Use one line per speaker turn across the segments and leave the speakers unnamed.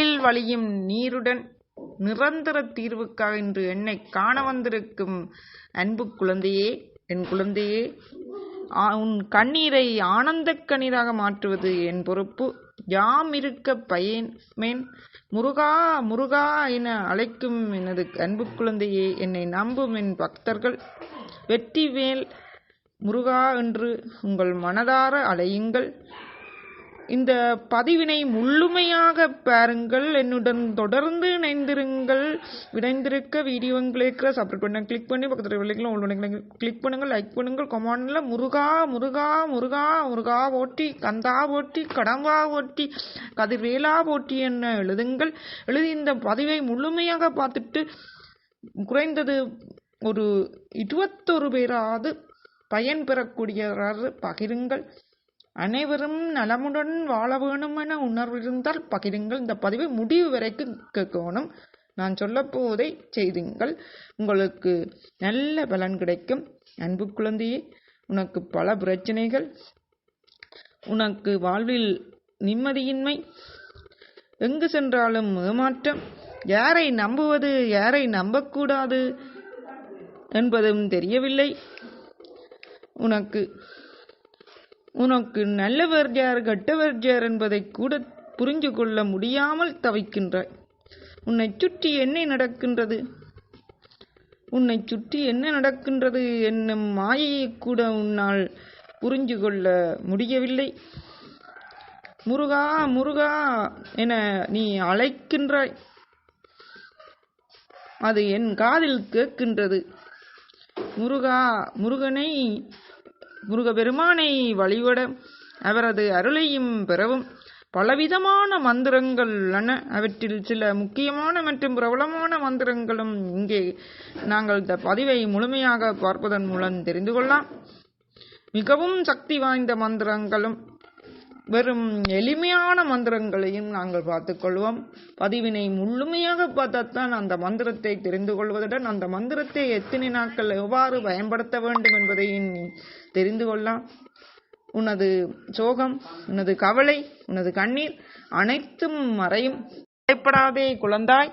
கண்ணில் வழியும் நீருடன் நிரந்தர தீர்வுக்காக இன்று என்னை காண வந்திருக்கும் அன்பு குழந்தையே என் குழந்தையே உன் கண்ணீரை ஆனந்தக் கண்ணீராக மாற்றுவது என் பொறுப்பு. யாம் இருக்க பயமேன்? முருகா முருகா என அழைக்கும் எனது அன்பு குழந்தையே என்னை நம்பும் என் பக்தர்கள். வெற்றிவேல் முருகா என்று உங்கள் மனதார அழையுங்கள். இந்த பதிவினை முழுமையாக பாருங்கள். என்னுடன் தொடர்ந்து இணைந்திருங்கள். இணைந்திருக்க வீடியோங்களுக்கு சப்ஸ்கிரைப் பண்ண கிளிக் பண்ணி பக்கத்தில் விலைகளும் உள்ள கிளிக் பண்ணுங்கள் லைக் பண்ணுங்கள் கமெண்ட்ல முருகா முருகா முருகா முருகா ஓட்டி கந்தா ஓட்டி கடம்பா ஓட்டி கதிர்வேலா போட்டி என்ன எழுதுங்கள். எழுதி இந்த பதிவை முழுமையாக பார்த்துட்டு குறைந்தது ஒரு இருபத்தொரு பேராவது பயன்பெறக்கூடியவராக பகிருங்கள். அனைவரும் நலமுடன் வாழ வேணுமென உணர்வு இருந்தால் பகிருங்கள். இந்த பதிவை முடிவு வரைக்கும் கேட்கணும். நான் சொல்லப்போவதை செய்துங்கள். உங்களுக்கு நல்ல பலன் கிடைக்கும். அன்பு குழந்தையே உனக்கு பல பிரச்சனைகள். உனக்கு வாழ்வில் நிம்மதியின்மை. எங்கு சென்றாலும் ஏமாற்றம். யாரை நம்புவது யாரை நம்பக்கூடாது என்பதும் தெரியவில்லை. உனக்கு உனக்கு நல்லவர் யார் கெட்டவர் யார் என்பதை கூட புரிந்து கொள்ள முடியாமல் தவிக்கின்றாய். உன்னை சுற்றி என்ன நடக்கின்றது? உன்னை சுற்றி என்ன நடக்கின்றது என்னும் மாயையை கூட உன்னால் புரிஞ்சு கொள்ள முடியவில்லை. முருகா முருகா என நீ அழைக்கின்றாய். அது என் காதில் கேட்கின்றது. முருகா முருகனை முருகபெருமானை வழிபட அவரது அருளையும் பெறவும் பலவிதமான மந்திரங்கள் உள்ளன. அவற்றில் சில முக்கியமான மற்றும் பிரபலமான மந்திரங்களும் இங்கே நாங்கள் இந்த பதிவை முழுமையாக பார்ப்பதன் மூலம் தெரிந்து கொள்ளலாம். மிகவும் சக்தி வாய்ந்த மந்திரங்களும் வெறும் எளிமையான மந்திரங்களையும் நாங்கள் பார்த்துக்கொள்வோம். பதிவினை முழுமையாக பார்த்தால்தான் அந்த மந்திரத்தை தெரிந்து கொள்வதுடன் அந்த மந்திரத்தை எத்தனை நாட்கள் எவ்வாறு பயன்படுத்த வேண்டும் என்பதையும் நீ தெரிந்து கொள்ளலாம். உனது சோகம் உனது கவலை உனது கண்ணீர் அனைத்தும் மறையும். பயப்படாதே குழந்தாய்.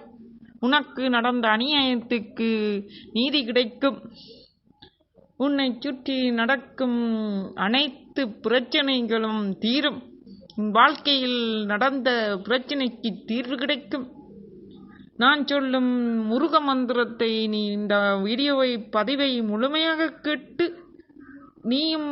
உனக்கு நடந்த அநியாயத்துக்கு நீதி கிடைக்கும். உன்னை சுற்றி நடக்கும் அனைத்து பிரச்சனைகளும் தீரும். உன் வாழ்க்கையில் நடந்த பிரச்சனைக்கு தீர்வு கிடைக்கும். நான் சொல்லும் முருக மந்திரத்தை நீ இந்த வீடியோவை பதிவை முழுமையாக கேட்டு நீயும்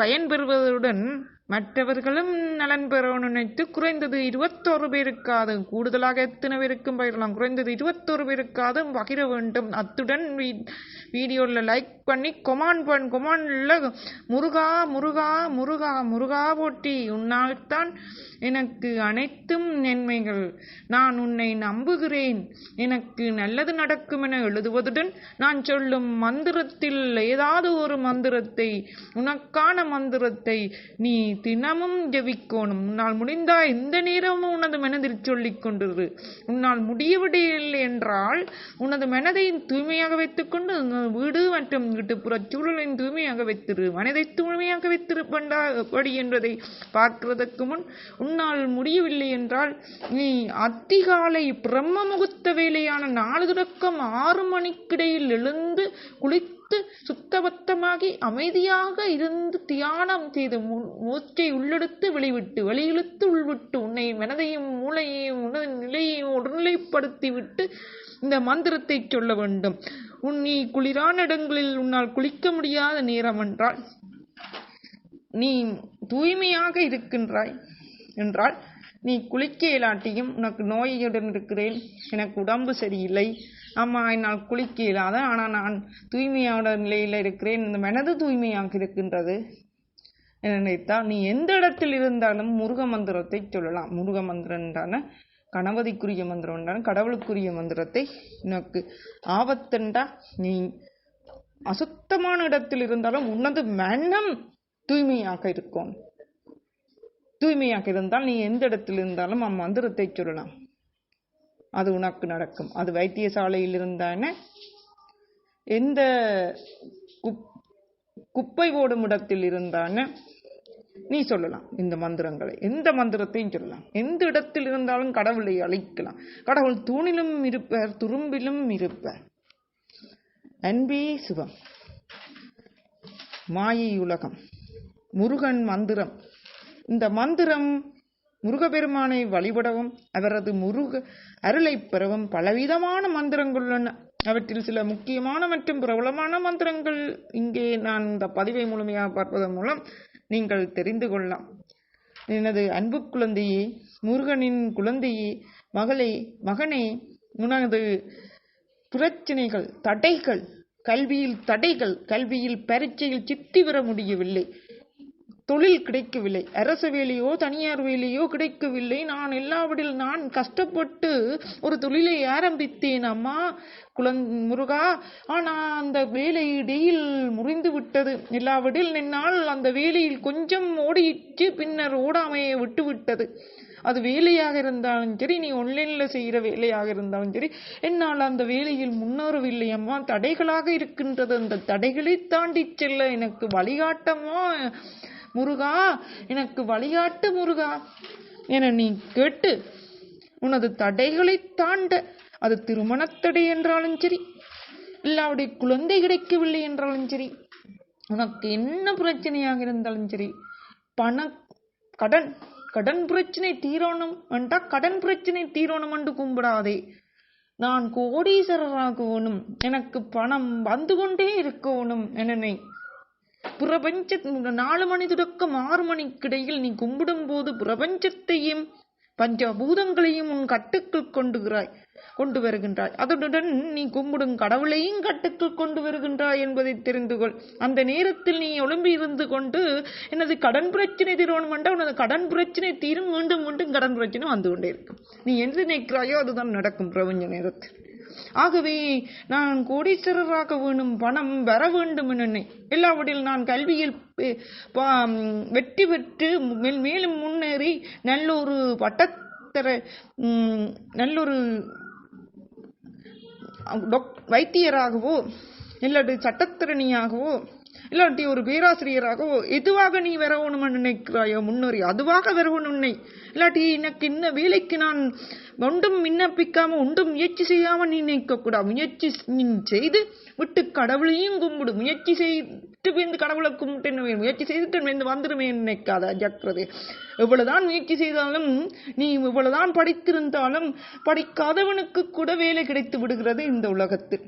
பயன்பெறுவதுடன் மற்றவர்களும் நலன் பெறணும்னு நினைத்து குறைந்தது இருபத்தோரு பேருக்காது. கூடுதலாக எத்தனை பேருக்கும் பயிரலாம்? குறைந்தது இருபத்தோரு பேருக்காது பகிர வேண்டும். அத்துடன் வீ- வீடியோவில் லைக் பண்ணி கொமான் பண் கொமான்ல முருகா முருகா முருகா முருகா போட்டி. உன்னால் தான் எனக்கு அனைத்தும் நன்மைகள். நான் உன்னை நம்புகிறேன். எனக்கு நல்லது நடக்கும் என எழுதுவதுடன் நான் சொல்லும் மந்திரத்தில் ஏதாவது ஒரு மந்திரத்தை உனக்கான மந்திரத்தை நீ தினமும் ஜெபிக்கணும். உன்னால் முடிந்தா எந்த நேரமும் உனது மனதில் சொல்லிக் கொண்டிரு. உன்னால் முடியவில்லை என்றால் உனது மனதை தூய்மையாக வைத்துக்கொண்டு உனது வீடு மற்றும் வீட்டுப்புற சூழலின் தூய்மையாக வைத்திரு. மனதை தூய்மையாக வைத்திருப்பண்டா எப்படி என்பதை பார்க்கிறதற்கு முன் உன்னால் முடியவில்லை என்றால் நீ அதிகாலை பிரம்ம முகூர்த்த வேலையான நாலு தொடக்கம் ஆறு மணிக்கிடையில் எழுந்து சுத்த சுத்தபத்தமாகி அமைதியாக இருந்து தியானம் செய்து மூச்சை உள்ளெடுத்து வெளிவிட்டு வெளியிழுத்து உள்விட்டு உன்னை மனதையும் மூளையையும் உனது நிலையையும் உடல்நிலைப்படுத்தி விட்டு இந்த மந்திரத்தை சொல்ல வேண்டும். உன் நீ குளிரான இடங்களில் உன்னால் குளிக்க முடியாத நேரம் என்றால் நீ தூய்மையாக இருக்கின்றாய் என்றால் நீ குளிக்க இயலாட்டியும் உனக்கு நோயுடன் இருக்கிறேன். எனக்கு உடம்பு சரியில்லை. ஆமா என்னால் குளிக்க இயலாத. ஆனால் நான் தூய்மையான நிலையில் இருக்கிறேன். இந்த மனது தூய்மையாக இருக்கின்றது. என நினைத்தால் நீ எந்த இடத்தில் இருந்தாலும் முருக மந்திரத்தை சொல்லலாம். முருக மந்திரன்றான கணபதிக்குரிய மந்திரம் என்றான கடவுளுக்குரிய மந்திரத்தை உனக்கு ஆபத்துண்டா நீ அசுத்தமான இடத்தில் இருந்தாலும் உனது மனம் தூய்மையாக இருக்கும். தூய்மையாக இருந்தால் நீ எந்த இடத்தில் இருந்தாலும் அம்மந்திரத்தை சொல்லலாம். அது உனக்கு நடக்கும். அது வைத்தியசாலையில் இருந்தான எந்த குப் குப்பை போடும் இடத்தில் இருந்தான நீ சொல்லலாம் இந்த மந்திரங்களை. எந்த மந்திரத்தையும் சொல்லலாம். எந்த இடத்தில் இருந்தாலும் கடவுளை அழைக்கலாம். கடவுள் தூணிலும் இருப்பர் துரும்பிலும் இருப்பர். அன்பே சிவம். மாயை உலகம் முருகன் மந்திரம். இந்த மந்திரம் முருகப்பெருமானை வழிபடவும் அவரது முருக அருளை பெறவும் பலவிதமான மந்திரங்கள் உள்ளன. அவற்றில் சில முக்கியமான மற்றும் பிரபலமான மந்திரங்கள் இங்கே நான் இந்த பதிவை முழுமையாக பார்ப்பதன் மூலம் நீங்கள் தெரிந்து கொள்ளலாம். எனது அன்பு குழந்தையே முருகனின் குழந்தையே மகளே மகனே உனது பிரச்சனைகள் தடைகள் கல்வியில் தடைகள் கல்வியில் பரீட்சையில் சித்தி பெற முடியவில்லை. தொழில் கிடைக்கவில்லை. அரசு வேலையோ தனியார் வேலையோ கிடைக்கவில்லை. நான் எல்லாவிடில் நான் கஷ்டப்பட்டு ஒரு தொழிலை ஆரம்பித்தேன். அம்மா குழந் முருகா ஆனா அந்த வேலை இடையில் முறிந்து விட்டது. எல்லாவிடில் நின்னால் அந்த வேலையில் கொஞ்சம் ஓடிச்சு பின்னர் ஓடாமையை விட்டு விட்டது அது வேலையாக இருந்தாலும் சரி நீ ஒன்லைனில் செய்கிற வேலையாக இருந்தாலும் சரி என்னால் அந்த வேலையில் முன்னேறவில்லை. அம்மா தடைகளாக இருக்கின்றது. அந்த தடைகளை தாண்டி செல்ல எனக்கு வழிகாட்டமா முருகா எனக்கு வழிகாட்டு முருகா. என நீ கேட்டு உனது தடைகளை தாண்ட அது திருமணத்தடை என்றாலும் சரி இல்லாவுடைய குழந்தை கிடைக்கவில்லை என்றாலும் சரி உனக்கு என்ன பிரச்சனையாக இருந்தாலும் சரி பண கடன் கடன் பிரச்சனை தீரணும் என்றா கடன் பிரச்சனை தீரணும் என்று கும்பிடாதே. நான் கோடீஸ்வரராகணும் எனக்கு பணம் வந்து கொண்டே இருக்கணும் என நீ பிரபஞ்ச நாலு மணி தொடக்கம் ஆறு மணிக்கிடையில் நீ கும்பிடும் போது பிரபஞ்சத்தையும் பஞ்சபூதங்களையும் உன் கட்டுக்குள் கொண்டுகிறாய் கொண்டு வருகின்றாய். அதனுடன் நீ கும்பிடும் கடவுளையும் கட்டுக்குள் கொண்டு வருகின்றாய் என்பதை தெரிந்து கொள். அந்த நேரத்தில் நீ எழும்பி இருந்து கொண்டு எனது கடன் பிரச்சனை தீரணும் என்றால் உனது கடன் பிரச்சனை தீரும் மீண்டும் மீண்டும் கடன் பிரச்சனை வந்து கொண்டே இருக்கும். நீ எந்த நினைக்கிறாயோ அதுதான் நடக்கும் பிரபஞ்ச நேரத்தில். ஆகவே நான் கோடீஸ்வரராக வேணும் பணம் வர வேண்டும் என எல்லாவற்றில் நான் கல்வியில் வெற்றி பெற்று மேல் மேலும் முன்னேறி நல்லொரு பட்டத்தர நல்லொரு டொக்- வைத்தியராகவோ இல்லாட்டி சட்டத்திறனியாகவோ இல்லாட்டி ஒரு பேராசிரியராகவோ எதுவாக நீ வரணும்னு நினைக்கிறாயோ முன்னோரி அதுவாக வரணும் உன்னை. இல்லாட்டி எனக்கு இந்த வேலைக்கு நான் ஒன்றும் விண்ணப்பிக்காம ஒன்றும் முயற்சி செய்யாம நீ நினைக்கக்கூடாது முயற்சி நீ செய்து விட்டு கடவுளையும் கும்பிடு. முயற்சி செய்து வந்து கடவுளை கும்பிட்டு என்ன முயற்சி செய்துட்டு வந்து வந்துருமே நினைக்காத ஜாக்கிரதை. எவ்வளவுதான் முயற்சி செய்தாலும் நீ இவ்வளவுதான் படித்திருந்தாலும் படிக்காதவனுக்கு கூட வேலை கிடைத்து விடுகிறது இந்த உலகத்தில்.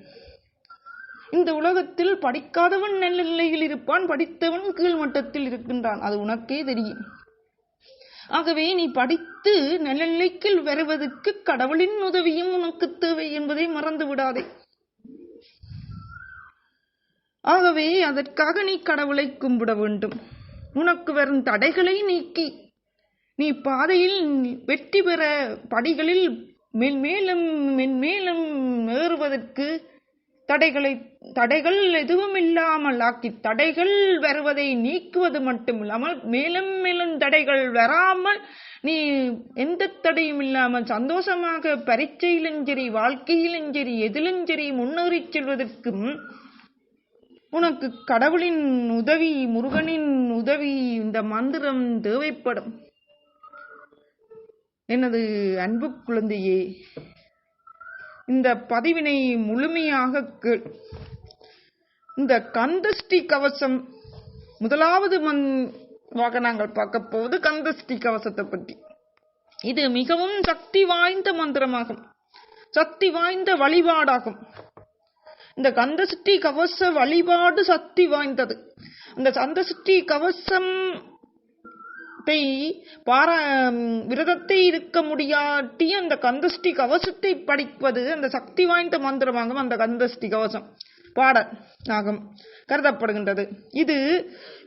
இந்த உலகத்தில் படிக்காதவன் நல்ல நிலையில் இருப்பான் படித்தவன் கீழ் மட்டத்தில் இருக்கின்றான். அது உனக்கே தெரியும். ஆகவே நீ படித்து நல்ல நிலைக்கு வருவதற்கு கடவுளின் உதவியும் உனக்கு தேவை என்பதை மறந்து விடாதே. ஆகவே அதற்காக நீ கடவுளை கும்பிட வேண்டும். உனக்கு வரும் தடைகளை நீக்கி. நீ பாதையில் வெற்றி பெற படிகளில் மென்மேலும் மென்மேலும் ஏறுவதற்கு தடைகளை தடைகள் எதுவும் இல்லாமல் ஆக்கி தடைகள் வருவதை நீக்குவது மட்டுமில்லாமல் மேலும் மேலும் தடைகள் வராமல் நீ எந்த தடையும் இல்லாமல் சந்தோஷமாக பரீட்சையிலும் சரி வாழ்க்கையிலும் சரி எதிலும் சரி முன்னேறி செல்வதற்கும் உனக்கு கடவுளின் உதவி முருகனின் உதவி இந்த மந்திரம் தேவைப்படும். எனது அன்பு குழந்தையே இந்த பதிவினை முழுமையாக இந்த கந்தஷ்டி கவசம் முதலாவது மண் நாங்கள் பார்க்க போவது கந்தஸ்ரீ கவசத்தை பற்றி. இது மிகவும் சக்தி வாய்ந்த மந்திரமாகும். சக்தி வாய்ந்த வழிபாடாகும். இந்த கந்தசஷ்டி கவச வழிபாடு சக்தி வாய்ந்தது. அந்த கந்தசஷ்டி கவசம் பாரா விரதத்தை இருக்க முடியாட்டி அந்த கந்தஷ்டி கவசத்தை படிப்பது அந்த சக்தி வாய்ந்த மந்திரமாகும் அந்த கந்தஷ்டி கவசம் பாட ஆகும் கருதப்படுகின்றது. இது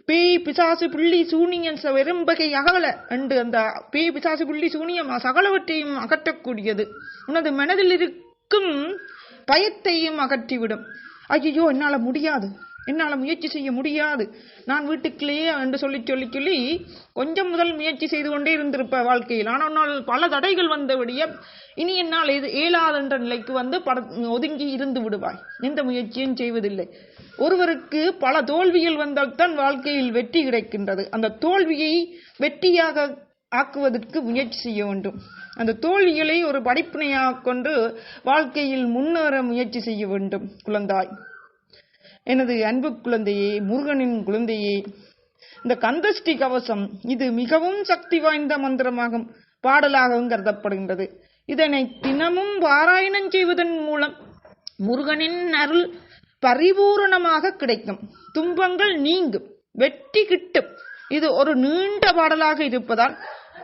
பேய் பிசாசு புள்ளி சூனியன் வெறும்பகை அகல என்று அந்த பேய் பிசாசு புள்ளி சூனியம் சகலவற்றையும் அகற்றக்கூடியது. உனது மனதில் இருக்கும் பயத்தையும் அகற்றிவிடும். ஐயோ என்னால் முடியாது. என்னால் முயற்சி செய்ய முடியாது. நான் வீட்டுக்குள்ளேயே என்று சொல்லி சொல்லி சொல்லி கொஞ்சம் முதல் முயற்சி செய்து கொண்டே இருந்திருப்ப வாழ்க்கையில். ஆனால் பல தடைகள் வந்தபடிய இனி என்னால் இது இயலாது என்ற நிலைக்கு வந்து பட ஒதுங்கி இருந்து விடுவாய். எந்த முயற்சியும் செய்வதில்லை. ஒருவருக்கு பல தோல்விகள் வந்தால்தான் வாழ்க்கையில் வெற்றி கிடைக்கின்றது. அந்த தோல்வியை வெற்றியாக ஆக்குவதற்கு முயற்சி செய்ய வேண்டும். அந்த தோல்விகளை ஒரு படிப்பினையாக கொண்டு வாழ்க்கையில் முன்னேற முயற்சி செய்ய வேண்டும். குழந்தாய். எனது அன்பு குழந்தையே முருகனின் குழந்தையே இந்த கந்தஷ்டி கவசம் இது மிகவும் சக்தி வாய்ந்த மந்திரமாகும் பாடலாகவும் கருதப்படுகின்றது. இதனை தினமும் பாராயணம் செய்வதன் மூலம் முருகனின் அருள் பரிபூரணமாக கிடைக்கும். துன்பங்கள் நீங்கும் வெற்றி கிட்டும். இது ஒரு நீண்ட பாடலாக இருப்பதால்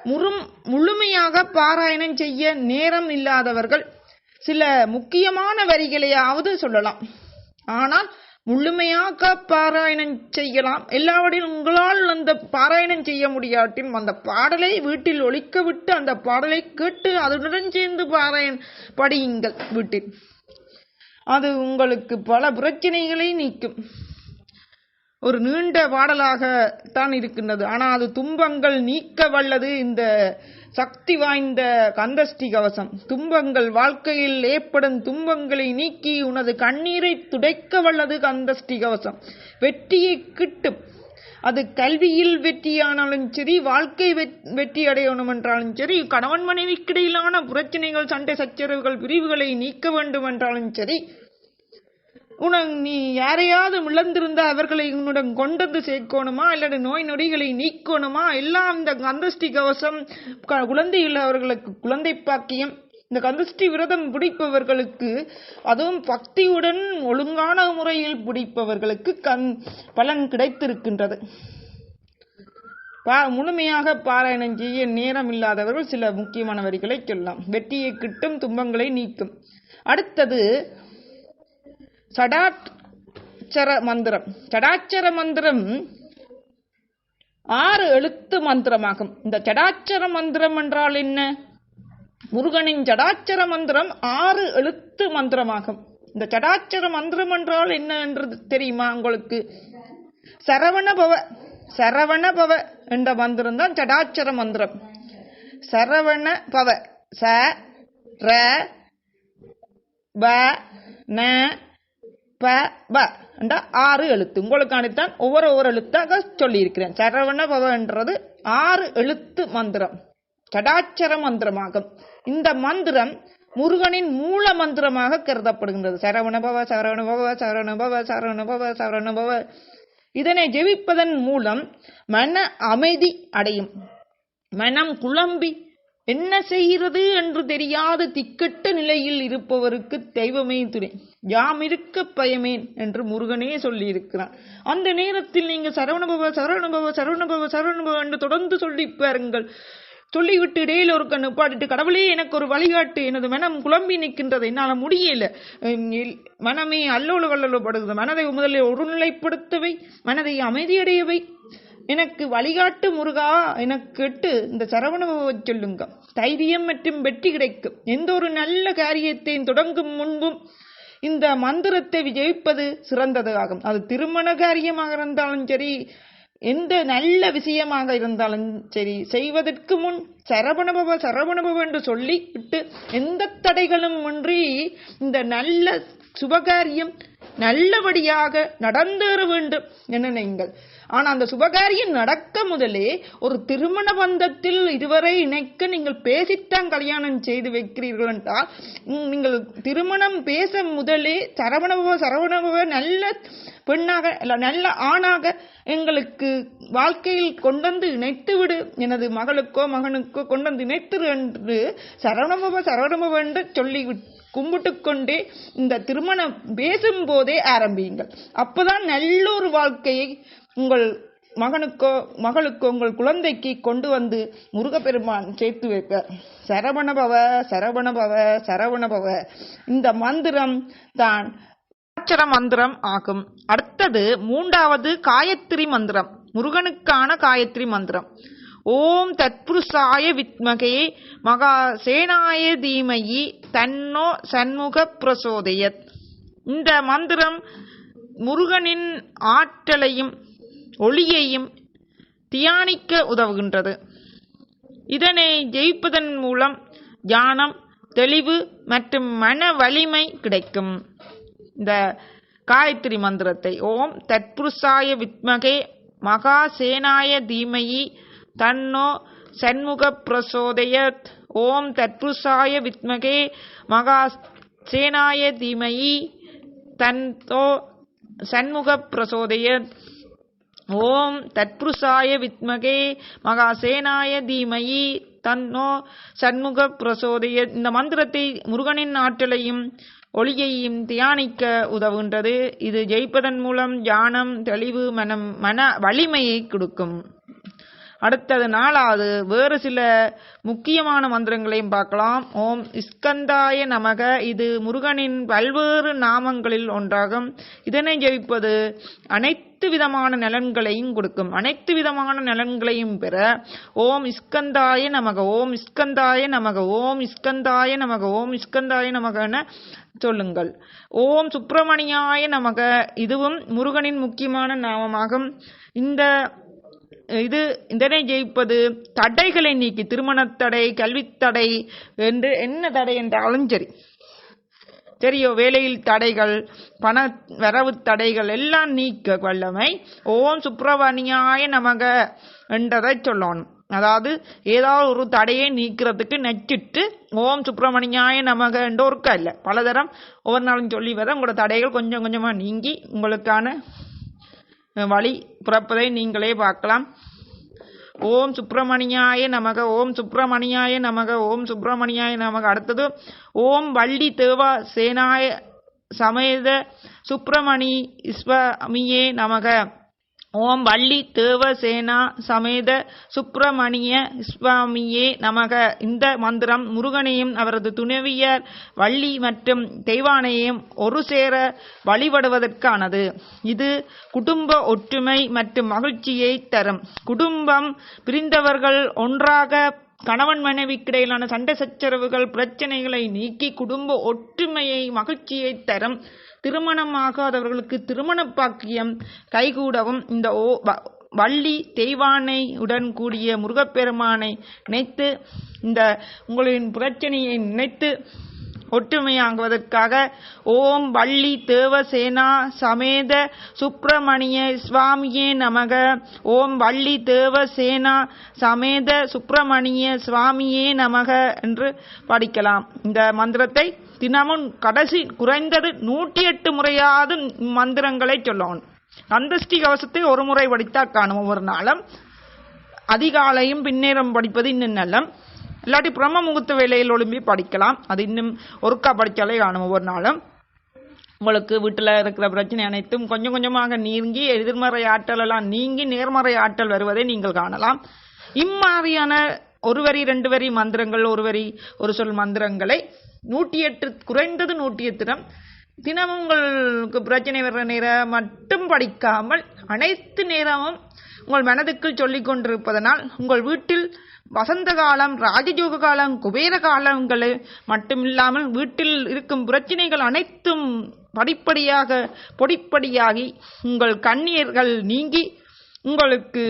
முறும் முழுமையாக பாராயணம் செய்ய நேரம் இல்லாதவர்கள் சில முக்கியமான வரிகளையாவது சொல்லலாம். ஆனால் முழுமையாக பாராயணம் செய்யலாம். எல்லாவற்றிலும் உங்களால் அந்த பாராயணம் செய்ய முடியாட்டின் அந்த பாடலை வீட்டில் ஒழிக்க விட்டு அந்த பாடலை கேட்டு அதனுடன் சேர்ந்து பாராயண் படியுங்கள் வீட்டில். அது உங்களுக்கு பல பிரச்சனைகளை நீக்கும். ஒரு நீண்ட பாடலாக தான் இருக்கின்றது. ஆனால் அது துன்பங்கள் நீக்க வல்லது இந்த சக்தி வாய்ந்த கந்தஷ்டி கவசம். துன்பங்கள் வாழ்க்கையில் ஏற்படும் துன்பங்களை நீக்கி உனது கண்ணீரை துடைக்க வல்லது கந்தஷ்டி கவசம். வெற்றியை கிட்டும். அது கல்வியில் வெற்றியானாலும் சரி வாழ்க்கை வெற்றி அடையணும் என்றாலும் சரி கணவன் மனைவிக்கிடையிலான பிரச்சனைகள் சண்டை சச்சரவுகள் பிரிவுகளை நீக்க வேண்டும் என்றாலும் சரி உனக்கு நீ யாரையாவது இழந்திருந்தா அவர்களை உன்னுடன் கொண்டது சேர்க்கணுமா? அல்லது நோய் நொடிகளை நீக்கணுமா? எல்லாம் இந்த கந்தஷ்டி கவசம் குழந்தை உள்ளவர்களுக்கு குழந்தை பாக்கியம் இந்த கந்தஷ்டி விரதம் பிடிப்பவர்களுக்கு அதுவும் பக்தியுடன் ஒழுங்கான முறையில் பிடிப்பவர்களுக்கு கண் பலன் கிடைத்திருக்கின்றது. பா முழுமையாக பாராயணம் செய்ய நேரம் இல்லாதவர்கள் சில முக்கியமான வரிகளை சொல்லலாம். வெற்றியை கிட்டும் துன்பங்களை நீக்கும். அடுத்தது சடாச்சர மந்திரம். சடாச்சர மந்திரம் ஆறு எழுத்து மந்திரமாகும். இந்த சடாச்சர மந்திரம் என்றால் என்ன? முருகனின் ஜடாச்சர மந்திரம் ஆறு எழுத்து மந்திரமாகும். இந்த ஜடாச்சர மந்திரம் என்றால் என்ன என்றது தெரியுமா உங்களுக்கு? சரவண பவ சரவண பவ என்ற மந்திரம் தான் சடாட்சர மந்திரம். சரவண பவ ச ர ப ந ப ப என்ற ஆறு எழுத்து. உங்களுக்கானத்தான் ஒவ்வொரு ஒவ்வொரு எழுத்தாக சொல்லியிருக்கிறேன். சரவண பவன்றது ஆறு எழுத்து மந்திரம். சடாச்சர மந்திரமாகும். இந்த மந்திரம் முருகனின் மூல மந்திரமாக கருதப்படுகின்றது. சரவண பவ சரவண சரவணபவ சரவணபவ சரவண பவ பவ. இதனை ஜெபிப்பதன் மூலம் மன அமைதி அடையும். மனம் குழம்பி என்ன செய்கிறது என்று தெரியாத திக்கட்ட நிலையில் இருப்பவருக்கு தெய்வமே துணை. யாம் இருக்க பயமேன் என்று முருகனே சொல்லியிருக்கிறான் அந்த நேரத்தில் நீங்கள் சரவணபவ சரவணபவ சரவணபவ சரவணபவ என்று தொடர்ந்து சொல்லி பாருங்கள். சொல்லிவிட்டு இடையில ஒரு கண்ணு பாடிட்டு கடவுளே எனக்கு ஒரு வழிகாட்டு. எனது மனம் குழம்பி நிற்கின்றது. என்னால் முடியல. மனமே அல்லோல வல்லலப்படுகிறது மனதை முதலில் ஒருநிலைப்படுத்தவை. மனதை அமைதியடையவை. எனக்கு வழிகாட்டு முருகா எனக்கு கேட்டு இந்த சரவணபவ சொல்லுங்க. தைரியம் மற்றும் வெற்றி கிடைக்கும். எந்த ஒரு நல்ல காரியத்தையும் தொடங்கும் முன்பும் இந்த மந்திரத்தை ஜெயிப்பது சிறந்தது ஆகும் அது திருமண காரியமாக இருந்தாலும் சரி எந்த நல்ல விஷயமாக இருந்தாலும் சரி செய்வதற்கு முன் சரவணபவ சரவணபவ என்று சொல்லிவிட்டு எந்த தடைகளும் இன்றி இந்த நல்ல சுபகாரியம் நல்லபடியாக நடந்தேற வேண்டும் என நீங்கள் ஆனா அந்த சுபகாரியம் நடக்க முதலே ஒரு திருமண பந்தத்தில் இதுவரை இணைக்க நீங்கள் பேசித்தான் கல்யாணம் செய்து வைக்கிறீர்கள் என்றால் நீங்கள் திருமணம் பேச முதலே சரவணபவ சரவணபவ நல்ல பெண்ணாக நல்ல ஆணாக எங்களுக்கு வாழ்க்கையில் கொண்டு இணைத்து விடு. எனது மகளுக்கோ மகனுக்கோ கொண்டு வந்து இணைத்து என்று சரவணபவ சரவணபவ என்று சொல்லி கும்பிட்டு கொண்டே இந்த திருமணம் பேசும்போதே ஆரம்பியுங்கள். அப்போதான் நல்ல ஒரு வாழ்க்கையை உங்கள் மகனுக்கோ மகளுக்கோ உங்கள் குழந்தைக்கு கொண்டு வந்து முருகப்பெருமான் சேர்த்து வைப்பார். சரவணபவ சரவணபவ சரவணபவ. இந்த மந்திரம் தான் அச்சர மந்திரம் ஆகும். அடுத்தது மூன்றாவது காயத்ரி மந்திரம் முருகனுக்கான காயத்ரி மந்திரம். ஓம் தத்புருஷாய வித்மகே மகா சேனாய தீமயி தன்னோ சண்முக பிரசோதயத். இந்த மந்திரம் முருகனின் ஆற்றலையும் ஒளியையும் தியானிக்க உதவுகின்றது. இதனை ஜெயிப்பதன் மூலம் ஞானம் தெளிவு மற்றும் மன வலிமை கிடைக்கும். இந்த காயத்ரி மந்திரத்தை ஓம் தற்புருஷாய வித்மகே மகாசேனாய தீமயி தன்னோ சண்முக பிரசோதயத் ஓம் தற்புருஷாய வித்மகே மகா சேனாய தீமயி தன்தோ சண்முக பிரசோதயத் ஓம் தத்புருஷாய வித்மகே மகாசேனாய தீமயி தன்னோ சண்முக பிரசோதைய இந்த மந்திரத்தை முருகனின் ஆற்றலையும் ஒளியையும் தியானிக்க உதவுகின்றது. இது ஜெயிப்பதன் மூலம் ஞானம் தெளிவு மனம் மன வலிமையை கொடுக்கும். அடுத்தது நாலாவது வேறு சில முக்கியமான மந்திரங்களையும் பார்க்கலாம். ஓம் இஸ்கந்தாய நமக. இது முருகனின் பல்வேறு நாமங்களில் ஒன்றாகும். இதனை ஜெயிப்பது அனைத்து விதமான நலன்களையும் கொடுக்கும். அனைத்து விதமான நலன்களையும் பெற ஓம் இஸ்கந்தாய நமக. ஓம் இஸ்கந்தாய நமக. ஓம் இஸ்கந்தாய நமக. ஓம் இஸ்கந்தாய நமகன சொல்லுங்கள். ஓம் சுப்பிரமணியாய நமக. இதுவும் முருகனின் முக்கியமான நாமமாகும். இந்த இது இதனை ஜெயிப்பது தடைகளை நீக்கி திருமண தடை கல்வி தடை என்று என்ன தடை என்றாலும் சரி. சரியோ வேலையில் தடைகள் பண வரவு தடைகள் எல்லாம் நீக்க வல்லமை ஓம் சுப்பிரமணியாய நமக என்றதை சொல்லணும். அதாவது ஏதாவது ஒரு தடையை நீக்கிறதுக்கு நச்சிட்டு ஓம் சுப்பிரமணியாய நமக என்ற ஒருக்கா இல்லை பலதரம் ஒவ்வொரு நாளும் சொல்லி வர உங்களோட தடைகள் கொஞ்சம் கொஞ்சமாக நீங்கி உங்களுக்கான வழி பிறப்பதை நீங்களே பார்க்கலாம். ஓம் சுப்பிரமணியாய நமக ஓம் சுப்பிரமணியாய நமக ஓம் சுப்பிரமணியாய நமக. அடுத்தது ஓம் வள்ளி தேவா சேனாய சமேத சுப்பிரமணி ஸ்வமியே நமக. ஓம் வள்ளி தேவசேனா சமேத சுப்பிரமணிய சுவாமியே நமக. இந்த மந்திரம் முருகனையும் அவரது துணைவியர் வள்ளி மற்றும் தெய்வானையும் ஒரு சேர வழிபடுவதற்கானது. இது குடும்ப ஒற்றுமை மற்றும் மகிழ்ச்சியை தரும். குடும்பம் பிரிந்தவர்கள் ஒன்றாக கணவன் மனைவிக்கிடையிலான சண்டை சச்சரவுகள் பிரச்சனைகளை நீக்கி குடும்ப ஒற்றுமையை மகிழ்ச்சியை தரும். திருமணமாகாதவர்களுக்கு திருமண பாக்கியம் கைகூடவும். இந்த ஓ வ- வள்ளி தெய்வானை உடன் கூடிய முருகப்பெருமானை நினைத்து இந்த உங்களின் பிரச்சனையை நினைத்து ஒற்றுமையாகுவதற்காக ஓம் வள்ளி தேவசேனா சமேத சுப்பிரமணிய சுவாமியே நமக. ஓம் வள்ளி தேவசேனா சமேத சுப்பிரமணிய சுவாமியே நமக என்று படிக்கலாம். இந்த மந்திரத்தை தினமும் கடைசி குறைந்தது நூற்றி எட்டு முறையாவது மந்திரங்களை சொல்லணும். அந்தஸ்தி கவசத்தை ஒரு முறை படித்தால் காணும் ஒவ்வொரு நாளும். அதிகாலையும் பின்னேரம் படிப்பது இன்னும் நல்லம். இல்லாட்டி பிரம்ம முகூர்த்த வேலையில் ஒழும்பி படிக்கலாம். அது இன்னும் ஒருக்கா படித்தாலே காணும் ஒவ்வொரு நாளும். உங்களுக்கு வீட்டில் இருக்கிற பிரச்சனை அனைத்தும் கொஞ்சம் கொஞ்சமாக நீங்கி எதிர்மறை ஆற்றல் எல்லாம் நீங்கி நேர்மறை ஆற்றல் வருவதை நீங்கள் காணலாம். இம்மாதிரியான ஒரு வரி ரெண்டு வரி மந்திரங்கள் ஒரு வரி ஒரு சொல் மந்திரங்களை நூற்றி எட்டு குறைந்தது நூற்றி எத்திரம் தினமும் உங்களுக்கு பிரச்சனை வர்ற நேரம் மட்டும் படிக்காமல் அனைத்து நேரமும் உங்கள் மனதுக்குள் சொல்லிக் கொண்டிருப்பதனால் உங்கள் வீட்டில் வசந்த காலம் ராஜயோக காலம் குபேர காலங்களை மட்டுமில்லாமல் வீட்டில் இருக்கும் பிரச்சனைகள் அனைத்தும் படிப்படியாக பொடிப்படியாகி உங்கள் கண்ணீர்கள் நீங்கி உங்களுக்கு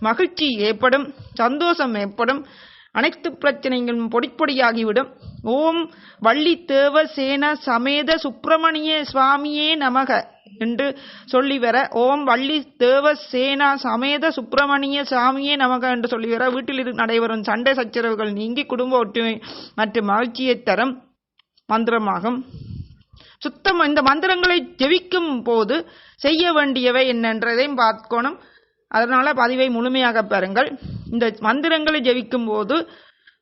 மகிழ்ச்சி ஏற்படும் சந்தோஷம் ஏற்படும். அனைத்து பிரச்சனைகளும் பொடிப்பொடியாகிவிடும். ஓம் வள்ளி தேவ சேன சமேத சுப்பிரமணிய சுவாமியே நமக என்று சொல்லி வர ஓம் வள்ளி தேவ சேனா சமேத சுப்பிரமணிய சாமியே நமக என்று சொல்லி வர வீட்டில் இரு- நடைபெறும் சண்டை சச்சரவுகள் நீங்கி குடும்ப ஒற்றுமை மற்றும் மகிழ்ச்சியை தரும் மந்திரமாகும். சுத்தம் இந்த மந்திரங்களை ஜெபிக்கும் போது செய்ய வேண்டியவை என்னன்றதையும் பார்க்கணும். அதனால் பதிவை முழுமையாக பாருங்கள். இந்த மந்திரங்களை ஜெபிக்கும் போது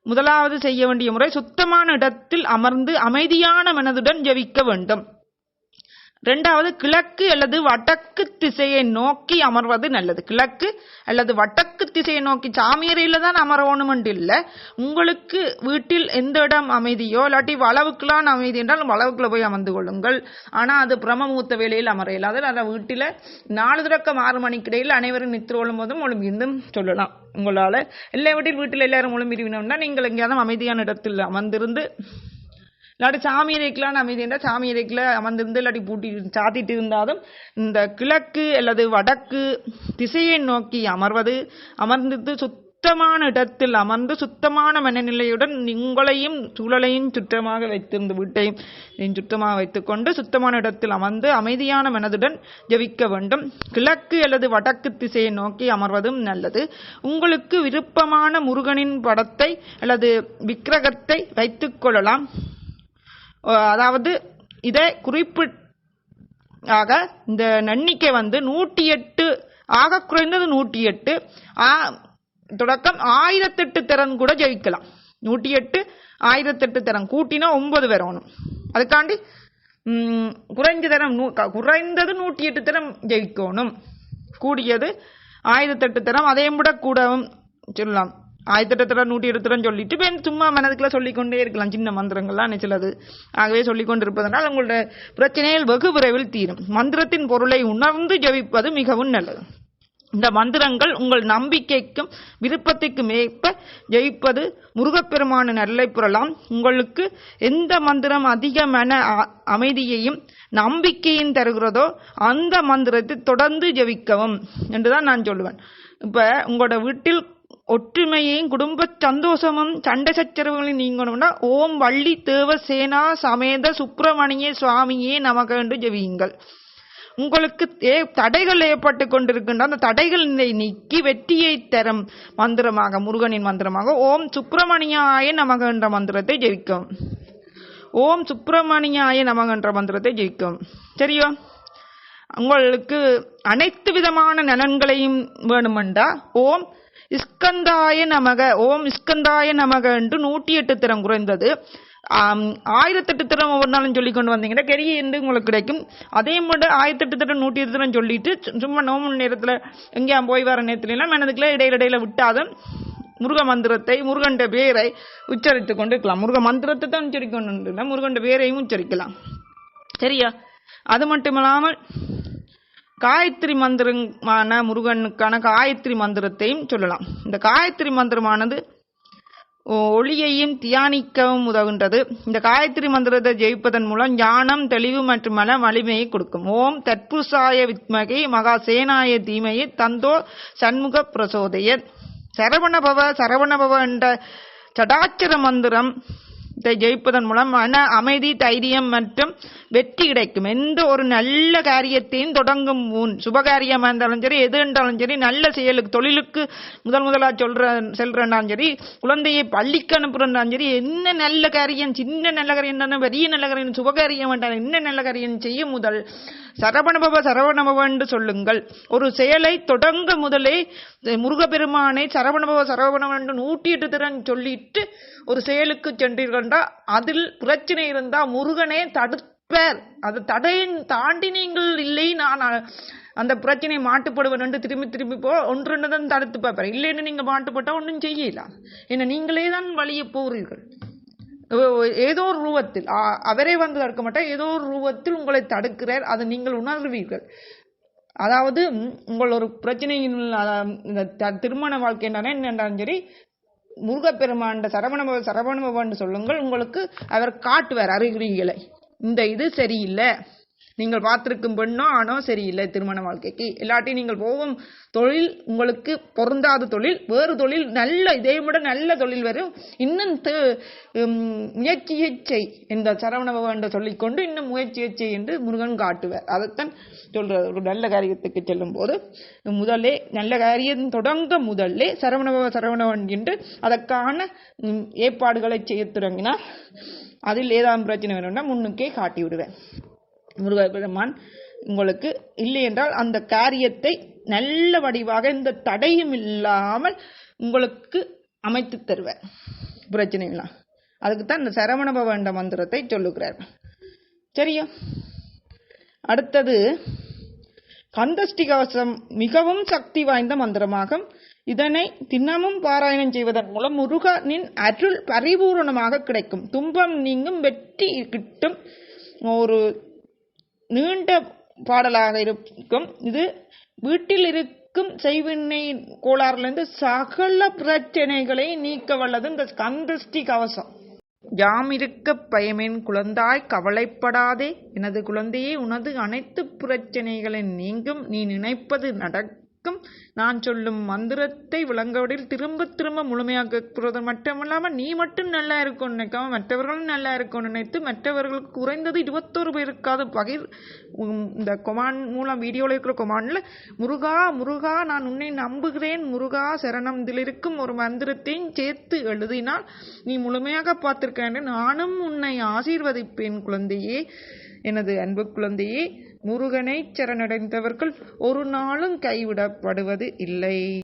முதலாவது செய்ய வேண்டிய முறை சுத்தமான இடத்தில் அமர்ந்து அமைதியான மனதுடன் ஜெபிக்க வேண்டும். ரெண்டாவது கிழக்கு அல்லது வடக்கு திசையை நோக்கி அமர்வது நல்லது. கிழக்கு அல்லது வடக்கு திசையை நோக்கி சாமியறையில் தான் அமரணுமென்று இல்லை. உங்களுக்கு வீட்டில் எந்த இடம் அமைதியோ இல்லாட்டி வளவுக்குலாம் அமைதி என்றால் வளவுக்குள்ள போய் அமர்ந்து கொள்ளுங்கள். ஆனால் அது பிரம்மமுகூர்த்த வேலையில் அமர இல்லாத அதை வீட்டில் நாலு திறக்கம் ஆறு மணிக்கு இடையில் அனைவரும் நித்திர கொள்ளும் போதும் ஒழுங்கிருந்தும் சொல்லலாம். உங்களால் எல்லா வீட்டில் வீட்டில் எல்லாரும் ஒழுங்கிருவினோம்னா நீங்கள் எங்கேயாவது அமைதியான இடத்தில் அமர்ந்திருந்து இல்லாட்டி சாமி இறைக்கலான்னு அமைதி என்றால் சாமி இறைக்கில் அமர்ந்திருந்து இல்லாட்டி பூட்டி சாத்திட்டு இருந்தாலும் இந்த கிழக்கு அல்லது வடக்கு திசையை நோக்கி அமர்வது அமர்ந்து சுத்தமான இடத்தில் அமர்ந்து சுத்தமான மனநிலையுடன் உங்களையும் சூழலையும் சுற்றமாக வைத்திருந்து வீட்டையும் சுத்தமாக வைத்துக்கொண்டு சுத்தமான இடத்தில் அமர்ந்து அமைதியான மனதுடன் ஜெபிக்க வேண்டும். கிழக்கு அல்லது வடக்கு திசையை நோக்கி அமர்வதும் நல்லது. உங்களுக்கு விருப்பமான முருகனின் படத்தை அல்லது விக்கிரகத்தை வைத்துக்கொள்ளலாம் அதாவது இதை குறிப்பிட் ஆக இந்த நன்னிக்கை வந்து நூற்றி எட்டு ஆக குறைந்தது நூற்றி எட்டு தொடக்கம் ஆயிரத்தெட்டு திறன் கூட ஜெயிக்கலாம். நூற்றி எட்டு ஆயிரத்தெட்டு திறன். கூட்டினா ஒன்பது வரணும். அதுக்காண்டி குறைந்த குறைஞ்ச தரம் நூ- குறைந்தது நூற்றி எட்டு திறம் ஜெயிக்கணும். கூடியது ஆயிரத்தெட்டு திறம் அதையும் விட கூடவும் சொல்லலாம். ஆயிரத்தெட்டு திறம் நூற்றி எட்டு சொல்லிட்டு இப்ப சும்மா மனதுக்குள்ள சொல்லிக்கொண்டே இருக்கலாம் சின்ன மந்திரங்கள்லாம் சிலது. ஆகவே சொல்லிக்கொண்டிருப்பதனால் உங்களோட உங்களுடைய பிரச்சனைகள் வெகு விரைவில் தீரும். மந்திரத்தின் பொருளை உணர்ந்து ஜெபிப்பது மிகவும் நல்லது. இந்த மந்திரங்கள் உங்கள் நம்பிக்கைக்கும் விருப்பத்திற்கும் ஏற்ப ஜெயிப்பது முருகப்பெருமான நல்லை புரலாம் உங்களுக்கு எந்த மந்திரம் அதிக மன அ- அமைதியையும் நம்பிக்கையும் தருகிறதோ அந்த மந்திரத்தை தொடர்ந்து ஜெபிக்கவும். என்றுதான் நான் சொல்லுவேன். இப்ப உங்களோட வீட்டில் ஒற்றுமையையும் குடும்ப சந்தோஷமும் சண்டை சச்சரவுகளையும் நீங்கணும்னா ஓம் வள்ளி தேவ சேனா சமேத சுப்பிரமணிய சுவாமியே நமக என்று ஜெபியுங்கள். உங்களுக்கு ஏ- தடைகள் ஏற்பட்டு கொண்டிருக்கின்ற அந்த தடைகளை நீக்கி வெற்றியை தரும் மந்திரமாக முருகனின் மந்திரமாக ஓம் சுப்பிரமணியாய நமக என்ற மந்திரத்தை ஜெயிக்கும் ஓம் சுப்பிரமணியாய நமக என்ற மந்திரத்தை ஜெயிக்கும் சரியோ? உங்களுக்கு அனைத்து விதமான நலன்களையும் வேணுமென்றா ஓம் இஸ்கந்தாய நமக ஓம் இஸ்கந்தாய நமக என்று நூற்றி எட்டு திறம் குறைந்தது. ஆயிரத்தெட்டு திறம் ஒவ்வொரு நாளும் சொல்லி கொண்டு வந்தீங்கன்னா கெரிய என்று உங்களுக்கு கிடைக்கும். அதே மட்டும் ஆயிரத்தெட்டு திறம் நூற்றி எட்டு திறம் சொல்லிட்டு சும்மா நோம்பு நேரத்தில் எங்கேயா போய் வர நேரத்துல எல்லாம் மனதுக்குள்ள இடையில இடையில விட்டாதும் முருக மந்திரத்தை முருகண்ட பேரை உச்சரித்து கொண்டு இருக்கலாம் முருக மந்திரத்தை தான் உச்சரிக்கொண்டு முருகண்ட பேரையும் உச்சரிக்கலாம். சரியா? அது மட்டுமில்லாமல் காயத்ரி மந்திரமான முருகனுக்கான காயத்ரி மந்திரத்தையும் சொல்லலாம். இந்த காயத்ரி மந்திரமானது ஒ- ஒளியையும் தியானிக்கவும் உதவுகின்றது. இந்த காயத்ரி மந்திரத்தை ஜெயிப்பதன் மூலம் ஞானம் தெளிவு மற்றும் மன வலிமையை கொடுக்கும். ஓம் தற்புசாய வித்மகை மகா சேனாய தீமையை தந்தோ சண்முக பிரசோதய சரவணபவ சரவணபவ என்ற சடாச்சர மந்திரம் இதை ஜெயிப்பதன் மூலம் மன அமைதி தைரியம் மற்றும் வெற்றி கிடைக்கும். எந்த ஒரு நல்ல காரியத்தையும் தொடங்கும் முன் சுபகாரியமாக இருந்தாலும் சரி எது என்றாலும் சரி நல்ல செயலுக்கு தொழிலுக்கு முதல் முதலா சொல்ற செல்றனாலும் சரி குழந்தையை பள்ளிக்கு அனுப்புறனாலும் சரி என்ன நல்ல காரியம் சின்ன நல்ல காரியம் தானே பெரிய நல்ல காரியம் சுபகாரியம் வேண்டாம் என்ன நல்ல காரியம் செய்யும் முதல். சரவணபவ சரவணபவ என்று சொல்லுங்கள். ஒரு செயலை தொடங்க முதலே முருகப்பெருமானை சரவணபவ சரவணபவ என்று நூற்றி எட்டு திறன் சொல்லிட்டு ஒரு செயலுக்கு சென்றீர்கள்டா அதில் பிரச்சனை இருந்தால் முருகனே தடுப்பார். அது தடையின் தாண்டி நீங்கள் இல்லை நான் அந்த பிரச்சனை மாட்டுப்படுவேன் என்று திரும்பி திரும்பி போ ஒன்று தான் தடுத்து பார்ப்பார். இல்லைன்னு நீங்கள் மாட்டுப்பட்டால் ஒன்றும் செய்யலாம். ஏன்னா நீங்களே தான் வழியை போகிறீர்கள் ஏதோ ஒரு ரூபத்தில் அவரே வந்து தடுக்க மாட்டார். ஏதோ ஒரு ரூபத்தில் உங்களை தடுக்கிறார். அதை நீங்கள் உணர்வீர்கள். அதாவது உங்கள் ஒரு பிரச்சனையின் இந்த த- திருமண வாழ்க்கை என்னென்றாலும் சரி முருகப்பெருமான் சரவணபவ சரவணபவன் சொல்லுங்கள். உங்களுக்கு அவர் காட்டுவார் அறிகுறிகளை. இந்த இது சரியில்லை. நீங்கள் பார்த்துருக்கும் பெண்ணோ ஆணோ சரியில்லை திருமண வாழ்க்கைக்கு. இல்லாட்டி நீங்கள் போகும் தொழில் உங்களுக்கு பொருந்தாத தொழில் வேறு தொழில் நல்ல இதே விட நல்ல தொழில் வரும். இன்னும் து- முயற்சியை செய் இந்த சரவணபவ என்று சொல்லிக்கொண்டு இன்னும் முயற்சியை செய் என்று முருகன் காட்டுவார். அதைத்தான் சொல்றது ஒரு நல்ல காரியத்துக்கு செல்லும் போது முதலே நல்ல காரியம் தொடங்க முதல்லே சரவணபவ சரவணவன் என்று அதற்கான ஏற்பாடுகளை செய்ய தொடங்கினால் அதில் ஏதாவது பிரச்சனை வேணும்னா முன்னுக்கே காட்டி விடுவேன் முருகப்பெருமான் உங்களுக்கு இல்லை என்றால் அந்த காரியத்தை நல்ல வடிவாக இந்த தடையும் இல்லாமல் உங்களுக்கு அமைத்து தருவார். பிரச்சனை அதுக்கு தான் இந்த சரவணபவ என்ற மந்திரத்தை சொல்லுகிறார். சரியா? அடுத்தது கந்தஷ்டி கவசம் மிகவும் சக்தி வாய்ந்த மந்திரமாகும். இதனை தினமும் பாராயணம் செய்வதன் மூலம் முருகனின் அருள் பரிபூரணமாக கிடைக்கும். துன்பம் நீங்கும் வெற்றி கிட்டும் ஒரு நீண்ட பாடலாக இருக்கும். இது வீட்டில் இருக்கும் செய்வினை கோளாறுலேருந்து சகல பிரச்சனைகளை நீக்க வல்லது இந்த கந்தஷ்டி கவசம். யாம் இருக்க பயமேன் குழந்தாய் கவலைப்படாதே. எனது குழந்தையே உனது அனைத்து பிரச்சனைகளை நீங்கும். நீ நினைப்பது நடக்கும் நான் சொல்லும் மந்திரத்தை விளங்கவடில் திரும்ப திரும்ப முழுமையாக கூறுவது மட்டுமல்லாமல் நீ மட்டும் நல்லா இருக்கும் நினைக்காம மற்றவர்களும் நல்லா இருக்கும் நினைத்து மற்றவர்களுக்கு குறைந்தது இருபத்தோரு பேருக்காவது பகிர் இந்த கொமான் மூலம் வீடியோவில் இருக்கிற கொமான்ல முருகா முருகா நான் உன்னை நம்புகிறேன். முருகா சரணம் இதில் இருக்கும் ஒரு மந்திரத்தையும் சேர்த்து எழுதினால் நீ முழுமையாக பார்த்திருக்க நானும் உன்னை ஆசீர்வதிப்பேன் குழந்தையே. எனது அன்பு குழந்தையே முருகனை சரணடைந்தவர்கள் ஒரு நாளும் கைவிடப்படுவது இல்லை.